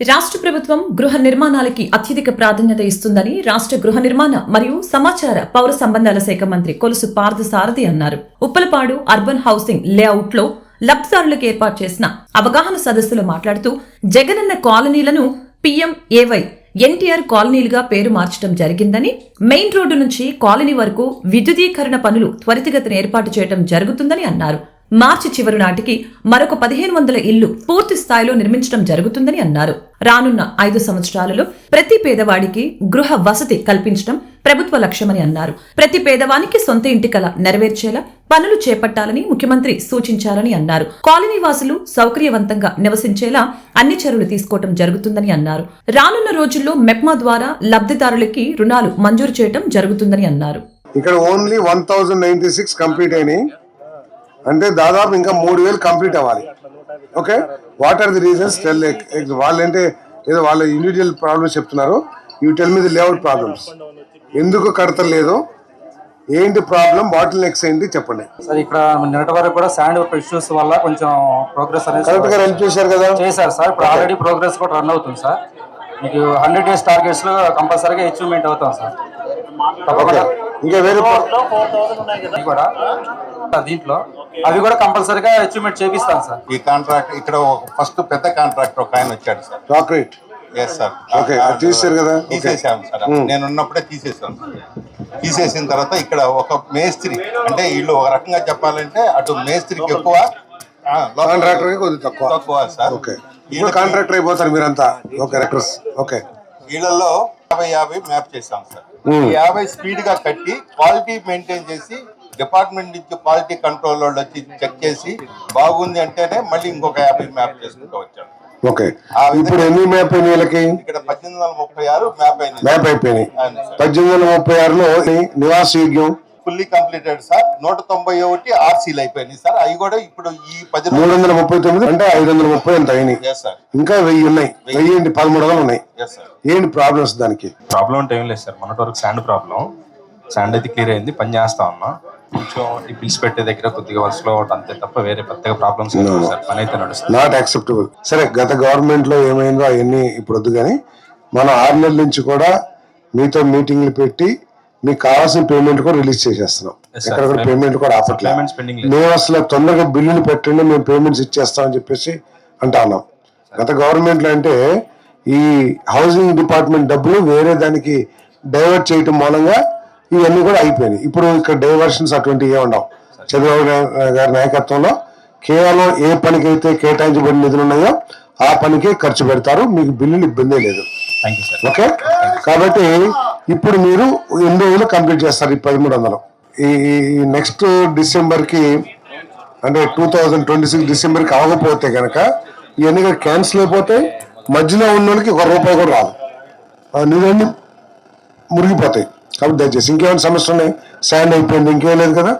రాష్ట్ర ప్రభుత్వం గృహ నిర్మాణాలకి అత్యధిక ప్రాధాన్యత ఇస్తుందని రాష్ట్ర గృహ నిర్మాణ మరియు సమాచార పౌర సంబంధాల శాఖ మంత్రి కొలుసు పార్థసారథి అన్నారు. ఉప్పలపాడు అర్బన్ హౌసింగ్ లేఅవుట్లో లబ్ధిదారులకు ఏర్పాటు చేసిన అవగాహన సదస్సులో మాట్లాడుతూ జగనన్న కాలనీలను పిఎంఏవై ఎన్టీఆర్ కాలనీలుగా పేరు మార్చడం జరిగిందని మెయిన్ రోడ్డు నుంచి కాలనీ వరకు విద్యుదీకరణ పనులు త్వరితగతిన ఏర్పాటు చేయడం జరుగుతుందని అన్నారు. మార్చి చివరి నాటికి మరొక పదిహేను వందల ఇల్లు పూర్తి స్థాయిలో నిర్మించడం జరుగుతుందని అన్నారు. రానున్న ఐదు సంవత్సరాలలో ప్రతి పేదవాడికి గృహ వసతి కల్పించడం ప్రభుత్వ లక్ష్యమని అన్నారు. ప్రతి పేదవానికి సొంత ఇంటి కల నెరవేర్చేలా పనులు చేపట్టాలని ముఖ్యమంత్రి సూచించారని అన్నారు. కాలనీ వాసులు సౌకర్యవంతంగా నివసించేలా అన్ని చర్యలు తీసుకోవడం జరుగుతుందని అన్నారు. రానున్న రోజుల్లో మెప్మా ద్వారా లబ్ధిదారులకి రుణాలు మంజూరు చేయడం జరుగుతుందని అన్నారు. ఇక్కడ only one thousand ninety six complete అయినాయి. అంటే దాదాపు ఇంకా మూడు వేలు కంప్లీట్ అవ్వాలి. Okay? What are the reasons tell వాళ్ళంటే ఏదో వాళ్ళ ఇండివిజువల్ ప్రాబ్లమ్స్ చెప్తున్నారు. You tell me the layout problems ఎందుకు కడతలేదు ఏంటి ప్రాబ్లం బాటిల్ నెక్స్ ఏంటి? చెప్పండి. సార్ ఇక్కడ నిన్నటి వరకు కూడా శాండ్ ఇష్యూస్ వల్ల కొంచెం ప్రోగ్రెస్ అనేది కరెక్ట్గా హెల్ప్ చేశారు కదా? చేశారు సార్. ఇప్పుడు ఆల్రెడీ ప్రోగ్రెస్ కూడా రన్ అవుతుంది సార్. మీకు హండ్రెడ్ డేస్ టార్గెట్స్లో కంపల్సరీగా అచీవ్మెంట్ అవుతాం సార్. తప్పకుండా ఇంకా వేరే కూడా. దీంట్లో. అవి కూడా కంపల్సరీగా అచీవ్మెంట్ చేపిస్తాం సార్. ఈ కాంట్రాక్ట్ ఇక్కడ ఫస్ట్ పెద్ద కాంట్రాక్టర్ ఒక ఆయన వచ్చాడు sir. Chocolate yes sir okay తీసారు కదా? తీసేసాం సార్. నేను ఉన్నప్పుడే తీసేసాం తీసేసిన తర్వాత ఇక్కడ ఒక మేస్త్రి అంటే వీళ్ళు ఒక రకంగా చెప్పాలంటే అటు మేస్త్రికి ఎక్కువ కాంట్రాక్టర్ కొద్దిగా తక్కువ. తక్కువ సార్. ఓకే కాంట్రాక్టర్ అయిపోతారు మీరంతా. ఓకే రెక్టర్స్ ఓకే వీళ్ళల్లో యాభై యాభై మ్యాప్ చేసాం సార్. యాభై స్పీడ్గా కట్టి క్వాలిటీ మెయింటైన్ చేసి డిపార్ట్మెంట్ నుంచి క్వాలిటీ కంట్రోల్ వాళ్ళు వచ్చి చెక్ చేసి బాగుంది అంటేనే మళ్ళీ ఇంకొక యాభై మ్యాప్ చేసుకుంటూ వచ్చాడు ఓకే. ఇప్పుడు ఎన్ని మ్యాప్ అయినాయి ఇక్కడ పద్దెనిమిది వందల ముప్పై ఆరు మ్యాప్ అయింది మ్యాప్ అయిపోయినాయి. పద్దెనిమిది వందల ముప్పై ఆరులో నివాస యోగ్యం ఫుల్లీ కంప్లీటెడ్ సార్ నూట తొంభై ఒకటి ఆర్సీలు అయిపోయినాయి సార్ అవి కూడా ఇప్పుడు ఈ పది మూడు వందల ముప్పై తొమ్మిది అంటే ఐదు వందల ముప్పై అంత అయినాయి సార్ ఇంకా వెయ్యి ఉన్నాయి వెయ్యి. ఏంటి పదమూడు వందలు ఉన్నాయి. ఎస్ సార్ ఏంటి ప్రాబ్లమ్స్ దానికి? ప్రాబ్లం అంటే ఏం లేదు సార్ మొన్నటి వరకు శాండ్ ప్రాబ్లం శాండ్ అయితే క్లియర్ అయింది. పని చేస్తా ఉన్నా. కొంచెం ఈ బిల్స్ పెట్టే దగ్గర కొద్దిగా వర్క్స్లో అంతే తప్ప వేరే పెద్దగా ప్రాబ్లమ్స్ సార్ పని అయితే నడుస్తుంది. నాట్ యాక్సెప్టబుల్ సరే గత గవర్నమెంట్లో ఏమైందో అవన్నీ ఇప్పుడు వద్దు కానీ మనం ఆరు నెలల నుంచి కూడా మీతో మీటింగ్లు పెట్టి మీకు కావాల్సిన పేమెంట్ కూడా రిలీజ్ చేసేస్తున్నాం. ఎక్కడ కూడా పేమెంట్ కూడా ఆపట్లేదు. మేము అసలు తొందరగా బిల్లులు పెట్టండి మేము పేమెంట్స్ ఇచ్చేస్తామని చెప్పేసి అంటా ఉన్నాం. గత గవర్నమెంట్లో అంటే ఈ హౌసింగ్ డిపార్ట్మెంట్ డబ్బులు వేరే దానికి డైవర్ట్ చేయటం మూలంగా ఇవన్నీ కూడా అయిపోయినాయి. ఇప్పుడు ఇక్కడ డైవర్షన్స్ అటువంటివి ఏ ఉండవు చంద్రబాబు గారి నాయకత్వంలో కేవలం ఏ పనికైతే కేటాయించబడిన నిధులు ఉన్నాయో ఆ పనికే ఖర్చు పెడతారు. మీకు బిల్లులు ఇబ్బందే లేదు. ఓకే కాబట్టి ఇప్పుడు మీరు ఎన్ని రోజులు కంప్లీట్ చేస్తారు ఈ పదమూడు వందలు? ఈ నెక్స్ట్ డిసెంబర్కి అంటే టూ థౌజండ్ ట్వంటీ సిక్స్ డిసెంబర్కి అవ్వకపోతే కనుక ఇవన్నీ క్యాన్సిల్ అయిపోతాయి మధ్యలో ఉన్న వాళ్ళకి ఒక రూపాయి కూడా రాదు. నీళ్ళన్నీ మురిగిపోతాయి. కాబట్టి దయచేసి ఇంకేమైనా సమస్యలు ఉన్నాయి? శాండ్ అయిపోయింది ఇంకేం లేదు కదా?